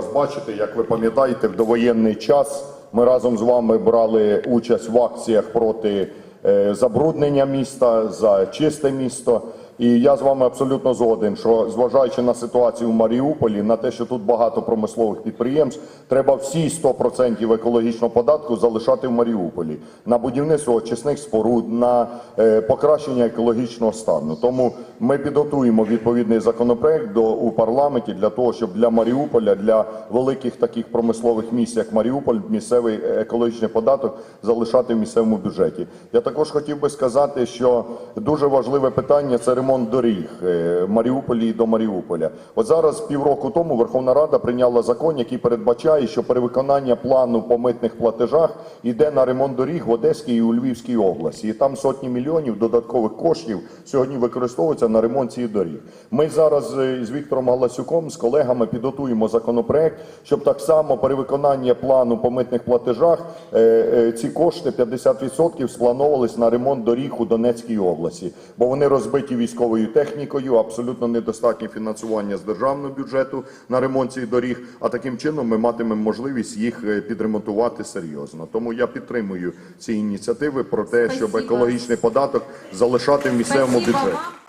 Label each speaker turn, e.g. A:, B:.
A: вас бачити. Як ви пам'ятаєте, в довоєнний час ми разом з вами брали участь в акціях проти е, забруднення міста за чисте місто. І я з вами абсолютно згоден, що зважаючи на ситуацію в Маріуполі, на те, що тут багато промислових підприємств, треба всі 100% екологічного податку залишати в Маріуполі на будівництво очисних споруд, на е, покращення екологічного стану. Тому ми підготуємо відповідний законопроект до у парламенті для того, щоб для Маріуполя, для великих таких промислових місць, як Маріуполь, місцевий екологічний податок залишати в місцевому бюджеті. Я також хотів би сказати, що дуже важливе питання це ремонт доріг е, Маріуполі до Маріуполя. От зараз півроку тому Верховна Рада прийняла закон, який передбачає, що перевиконання плану по митних платежах йде на ремонт доріг в Одеській і у Львівській області. І там сотні мільйонів додаткових коштів сьогодні використовуються на ремонт цієї доріг. Ми зараз е, з Віктором Галасюком, з колегами підготуємо законопроект, щоб так само перевиконання плану по митних платежах е, ці кошти 50% сплановувались на ремонт доріг у Донецькій області, бо вони розбиті військовою технікою, абсолютно недостатнє фінансування з державного бюджету на ремонт цих доріг. А таким чином ми матимемо можливість їх е, підремонтувати серйозно. Тому я підтримую ці ініціативи про те, щоб екологічний податок залишати в місцевому
B: Спасибо
A: бюджеті.